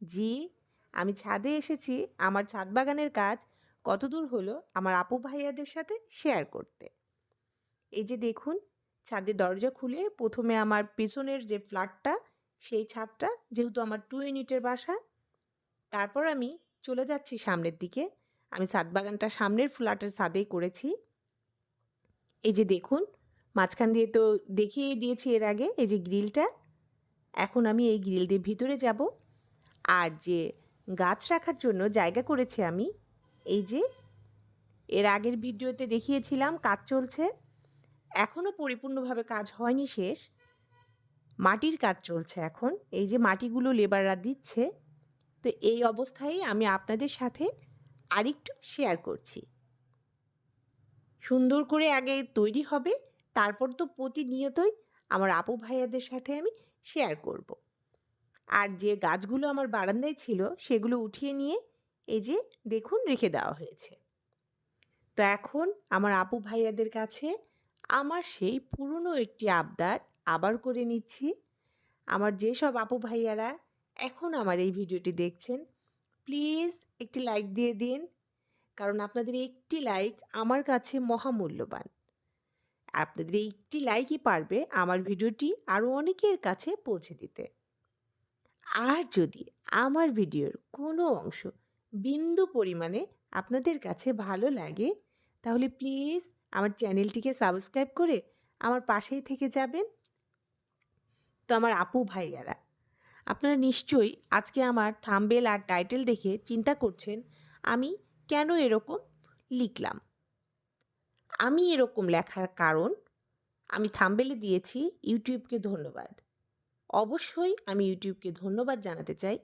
জি, আমি ছাদে এসেছি। আমার ছাদ বাগানের কাজ কতদূর হলো আমার আপু ভাইয়াদের সাথে শেয়ার করতে। এই যে দেখুন ছাদের দরজা খুলে প্রথমে আমার পেছনের যে ফ্ল্যাটটা সেই ছাদটা যেহেতু আমার টু ইউনিটের বাসা, তারপর আমি চলে যাচ্ছি সামনের দিকে। আমি ছাদ বাগানটা সামনের ফ্ল্যাটের ছাদেই করেছি। এই যে দেখুন, মাঝখান দিয়ে তো দেখিয়ে দিয়েছি এর আগে, এই যে গ্রিলটা এখন আমি এই গ্রিল দিয়ে ভিতরে যাব। আর যে গাছ রাখার জন্য জায়গা করেছি আমি, এই যে, এর আগের ভিডিওতে দেখিয়েছিলাম কাজ চলছে। এখনও পরিপূর্ণভাবে কাজ হয়নি শেষ। মাটির কাজ চলছে এখন। এই যে মাটিগুলো লেবাররা দিচ্ছে, তো এই অবস্থায় আমি আপনাদের সাথে আরেকটু শেয়ার করছি। সুন্দর করে আগে তৈরি হবে, তারপর তো প্রতিনিয়তই আমার আপু ভাইয়াদের সাথে আমি শেয়ার করব। আর যে গাছগুলো আমার বারান্দায় ছিল, সেগুলো উঠিয়ে নিয়ে এই যে দেখুন রেখে দেওয়া হয়েছে। তো এখন আমার আপু ভাইয়াদের কাছে আমার সেই পুরনো একটি আবদার আবার করে নিচ্ছি। আমার যেসব আপু ভাইয়ারা এখন আমার এই ভিডিওটি দেখছেন, প্লিজ একটি লাইক দিয়ে দিন, কারণ আপনাদের একটি লাইক আমার কাছে মহামূল্যবান। আপনাদের একটি লাইকই পারবে আমার ভিডিওটি আরও অনেকের কাছে পৌঁছে দিতে। আর যদি আমার ভিডিওর কোনো অংশ বিন্দু পরিমাণে আপনাদের কাছে ভালো লাগে, তাহলে প্লিজ আমার চ্যানেলটিকে সাবস্ক্রাইব করে আমার পাশেই থেকে যাবেন। তো আমার আপু ভাইয়ারা, আপনারা নিশ্চয়ই আজকে আমার থাম্বেল আর টাইটেল দেখে চিন্তা করছেন, আমি কেন এরকম লিখলাম? আমি এরকম লেখার কারণ আমি থাম্বেলে দিয়েছি, ইউটিউবকে ধন্যবাদ। অবশ্যই আমি ইউটিউবকে ধন্যবাদ জানাতে চাই।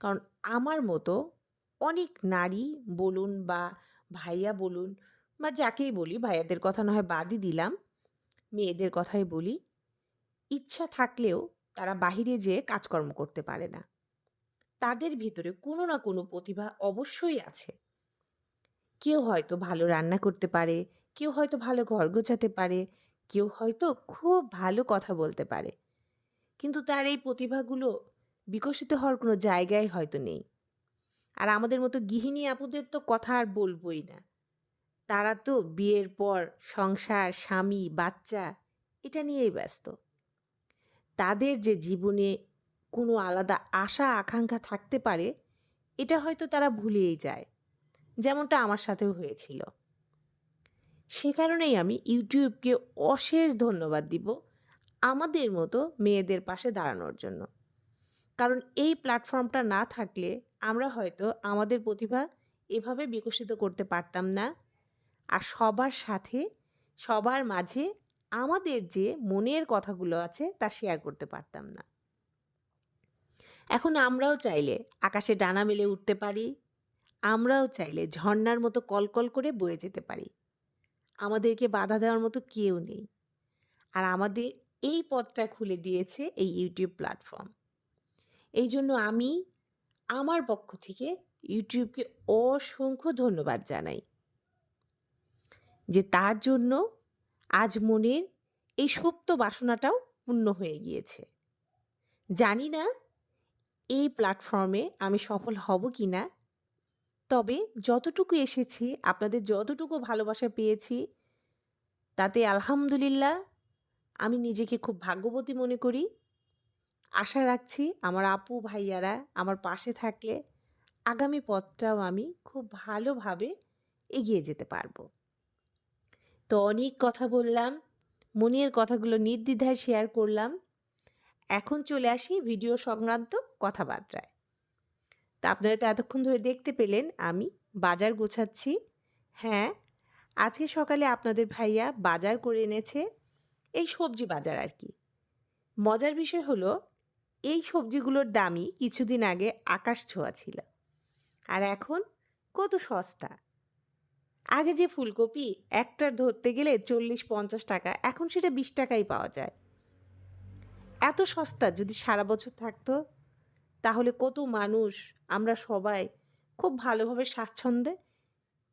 কারণ আমার মতো অনেক নারী বলুন বা ভাইয়া বলুন বা যাকেই বলি, ভাইয়াদের কথা না হয় বাদই দিলাম, মেয়েদের কথাই বলি, ইচ্ছা থাকলেও তারা বাহিরে যেয়ে কাজকর্ম করতে পারে না। তাদের ভিতরে কোনো না কোনো প্রতিভা অবশ্যই আছে। কেউ হয়তো ভালো রান্না করতে পারে, কেউ হয়তো ভালো ঘর গোছাতে পারে, কেউ হয়তো খুব ভালো কথা বলতে পারে। কিন্তু তার এই প্রতিভাগুলো বিকশিত হওয়ার কোনো জায়গায় হয়তো নেই। আর আমাদের মতো গৃহিণী আপুদের তো কথা আর বলবই না। তারা তো বিয়ের পর সংসার, স্বামী, বাচ্চা, এটা নিয়েই ব্যস্ত। তাদের যে জীবনে কোনো আলাদা আশা, আকাঙ্ক্ষা থাকতে পারে, এটা হয়তো তারা ভুলেই যায়। যেমনটা আমার সাথেও হয়েছিল। সে কারণেই আমি ইউটিউবকে অশেষ ধন্যবাদ দিব আমাদের মতো মেয়েদের পাশে দাঁড়ানোর জন্য। কারণ এই প্ল্যাটফর্মটা না থাকলে আমরা হয়তো আমাদের প্রতিভা এভাবে বিকশিত করতে পারতাম না। আর সবার সাথে, সবার মাঝে আমাদের যে মনের কথাগুলো আছে তা শেয়ার করতে পারতাম না। এখন আমরাও চাইলে আকাশে ডানা মেলে উঠতে পারি। আমরাও চাইলে ঝর্ণার মতো কলকল করে বয়ে যেতে পারি। আমাদেরকে বাধা দেওয়ার মতো কেউ নেই। আর আমাদের এই পথটা খুলে দিয়েছে এই ইউটিউব প্ল্যাটফর্ম এই জন্য আমি আমার পক্ষ থেকে ইউটিউবকে অসংখ্য ধন্যবাদ জানাই। যে তার জন্য আজ মনের এই সুপ্ত বাসনাটাও পূর্ণ হয়ে গিয়েছে। জানি না এই প্ল্যাটফর্মে আমি সফল হব কি না তবে যতটুকু এসেছি, আপনাদের যতটুকু ভালোবাসা পেয়েছি, তাতে আলহামদুলিল্লাহ আমি নিজেকে খুব ভাগ্যবতী মনে করি। আশা রাখছি আমার আপু, ভাইয়ারা আমার পাশে থাকলে আগামী পথটাও আমি খুব ভালোভাবে এগিয়ে যেতে পারব। তো অনেক কথা বললাম, মনের কথাগুলো নির্দ্বিধায় শেয়ার করলাম। এখন চলে আসি ভিডিও সংক্রান্ত কথাবার্তায়। তা আপনারা তো এতক্ষণ ধরে দেখতে পেলেন, আমি বাজার গোছাচ্ছি। হ্যাঁ আজকে সকালে আপনাদের ভাইয়া বাজার করে এনেছে। এই সবজি বাজার আর কি। মজার বিষয় হলো, এই সবজিগুলোর দামই কিছুদিন আগে আকাশ ছোঁয়া ছিল। আর এখন কত সস্তা। আগে যে ফুলকপি একটার ধরতে গেলে চল্লিশ, পঞ্চাশ টাকা, এখন সেটা বিশ টাকাই পাওয়া যায়। এত সস্তা যদি সারা বছর থাকতো, তাহলে কত মানুষ, আমরা সবাই খুব ভালোভাবে স্বাচ্ছন্দ্যে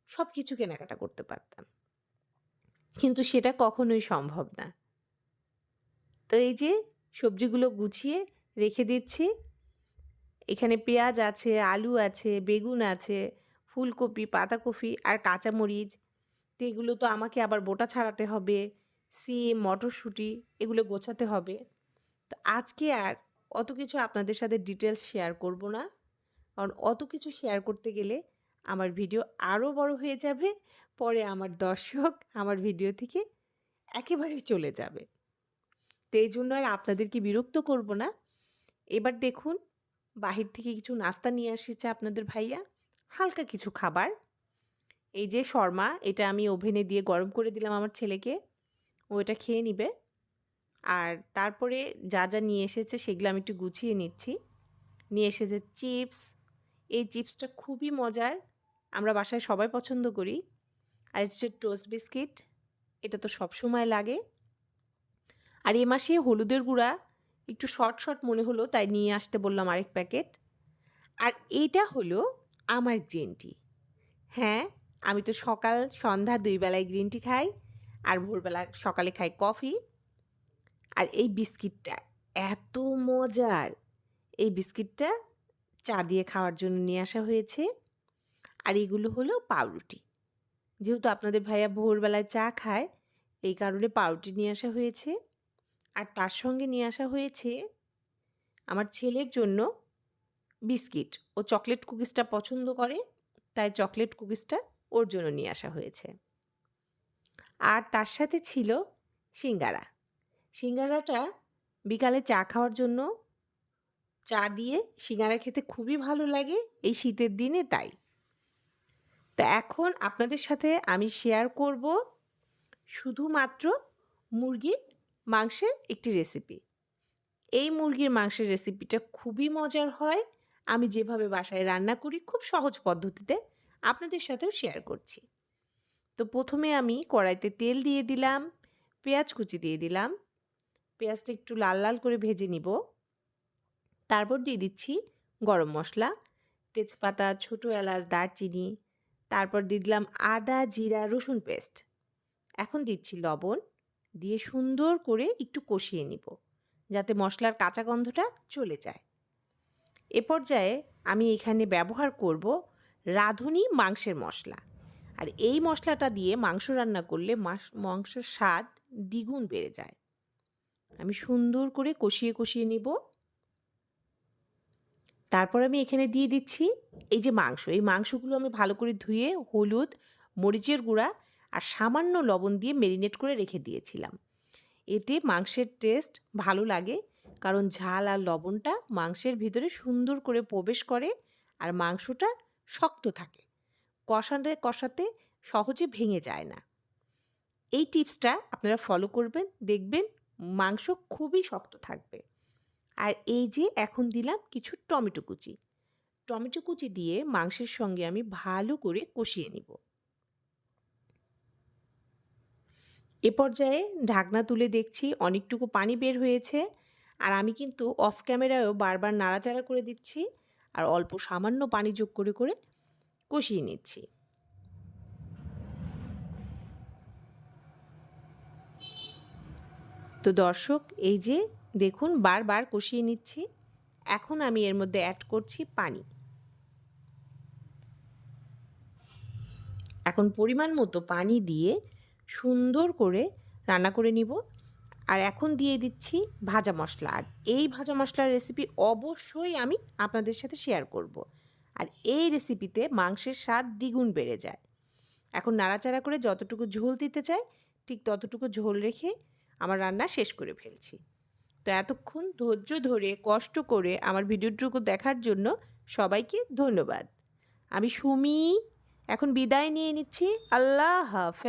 সব কিছু কেনাকাটা করতে পারতাম। কিন্তু সেটা কখনোই সম্ভব না। তো এই যে সবজিগুলো গুছিয়ে রেখে দিচ্ছি। এখানে পেঁয়াজ আছে, আলু আছে, বেগুন আছে, ফুলকপি, পাতাকপি আর কাঁচামরিচ। তো এগুলো তো আমাকে আবার বোটা ছাড়াতে হবে, সিম, মটরশুঁটি এগুলো গোছাতে হবে। তো আজকে আর অত কিছু আপনাদের সাথে ডিটেলস শেয়ার করব না। কারণ অত কিছু শেয়ার করতে গেলে আমার ভিডিও আরও বড় হয়ে যাবে, পরে আমার দর্শক আমার ভিডিও থেকে একেবারেই চলে যাবে। তো এই জন্য আর আপনাদেরকে বিরক্ত করব না। এবার দেখুন, বাহির থেকে কিছু নাস্তা নিয়ে এসেছে আপনাদের ভাইয়া, হালকা কিছু খাবার। এই যে শর্মা, এটা আমি ওভেনে দিয়ে গরম করে দিলাম আমার ছেলেকে, ও এটা খেয়ে নিবে। আর তারপরে যা যা নিয়ে এসেছে সেগুলো আমি একটু গুছিয়ে নিচ্ছি। নিয়ে এসেছে চিপস। এই চিপসটা খুবই মজার, আমরা বাসায় সবাই পছন্দ করি। আর হচ্ছে টোস্ট বিস্কিট, এটা তো সব সময় লাগে। আর এ মাসে হলুদের গুঁড়া, একটু শর্ট শর্ট মনে হলো, তাই নিয়ে আসতে বললাম আরেক প্যাকেট আর এটা হলো আমার গ্রিন টি হ্যাঁ আমি তো সকাল, সন্ধ্যা দুই বেলায় গ্রিন টি খাই, আর ভোরবেলা সকালে খাই কফি আর এই বিস্কিটটা এত মজার! এই বিস্কিটটা চা দিয়ে খাওয়ার জন্য নিয়ে আসা হয়েছে। আর এগুলো হলো পাউরুটি। যেহেতু আপনাদের ভাইয়া ভোরবেলায় চা খায়, এই কারণে পাউরুটি নিয়ে আসা হয়েছে। আর তার সঙ্গে নিয়ে আসা হয়েছে আমার ছেলের জন্য বিস্কিট। ও চকলেট কুকিজটা পছন্দ করে, তাই চকলেট কুকিজটা ওর জন্য নিয়ে আসা হয়েছে। আর তার সাথে ছিল সিঙ্গারা। সিঙ্গারাটা বিকালে চা খাওয়ার জন্য চা দিয়ে সিঙ্গারা খেতে খুবই ভালো লাগে, এই শীতের দিনে তাই। তো এখন আপনাদের সাথে আমি শেয়ার করব শুধুমাত্র মুরগির মাংসের একটি রেসিপি এই মুরগির মাংসের রেসিপিটা খুবই মজার হয়। আমি যেভাবে বাসায় রান্না করি খুব সহজ পদ্ধতিতে আপনাদের সাথেও শেয়ার করছি। তো প্রথমে আমি কড়াইতে তেল দিয়ে দিলাম, পেঁয়াজ কুচি দিয়ে দিলাম। পেঁয়াজটা একটু লাল লাল করে ভেজে নিব। তারপর দিয়ে দিচ্ছি গরম মশলা, তেজপাতা, ছোটো এলাচ, দারচিনি। তারপর দিয়ে দিলাম আদা, জিরা, রসুন পেস্ট এখন দিচ্ছি লবণ। দিয়ে সুন্দর করে একটু কষিয়ে নিব, যাতে মশলার কাঁচা গন্ধটা চলে যায়। এ পর্যায়ে আমি এখানে ব্যবহার করব রাঁধুনি মাংসের মশলা। আর এই মশলাটা দিয়ে মাংস রান্না করলে মাংসর স্বাদ দ্বিগুণ বেড়ে যায়। আমি সুন্দর করে কষিয়ে কষিয়ে নিব। তারপর আমি এখানে দিয়ে দিচ্ছি এই যে মাংস। এই মাংসগুলো আমি ভালো করে ধুয়ে হলুদ, মরিচের গুঁড়া আর সামান্য লবণ দিয়ে মেরিনেট করে রেখে দিয়েছিলাম। এতে মাংসের টেস্ট ভালো লাগে, কারণ ঝাল আর লবণটা মাংসের ভিতরে সুন্দর করে প্রবেশ করে আর মাংসটা শক্ত থাকে। কষাতে কষাতে সহজে ভেঙে যায় না। এই টিপসটা আপনারা ফলো করবেন, দেখবেন মাংস খুবই শক্ত থাকবে। আর এই যে এখন দিলাম কিছু টমেটো কুচি। টমেটো কুচি দিয়ে মাংসের সঙ্গে আমি ভালো করে কষিয়ে নিব। এ পর্যায়ে ঢাকনা তুলে দেখছি অনেকটুকু পানি বের হয়েছে আর আমি কিন্তু অফ ক্যামেরায়ও বারবার নাড়াচাড়া করে দিচ্ছি আর অল্প সামান্য পানি যোগ করে করে কষিয়ে নিচ্ছি। তো দর্শক, এই যে দেখুন বারবার কষিয়ে নিচ্ছি, এখন আমি এর মধ্যে অ্যাড করছি পানি। এখন পরিমাণ মতো পানি দিয়ে সুন্দর করে রান্না করে নিব। আর এখন দিয়ে দিচ্ছি ভাজা মশলা। আর এই ভাজা মশলার রেসিপি অবশ্যই আমি আপনাদের সাথে শেয়ার করব। আর এই রেসিপিতে মাংসের স্বাদ দ্বিগুণ বেড়ে যায়। এখন নাড়াচাড়া করে যতটুকু ঝোল দিতে চাই, ঠিক ততটুকু ঝোল রেখে আমার রান্না শেষ করে ফেলছি। তো এতক্ষণ ধৈর্য ধরে, কষ্ট করে আমার ভিডিওটুকু দেখার জন্য সবাইকে ধন্যবাদ। আমি সুমি, এখন বিদায় নিয়ে নিচ্ছি। আল্লাহ হাফেজ।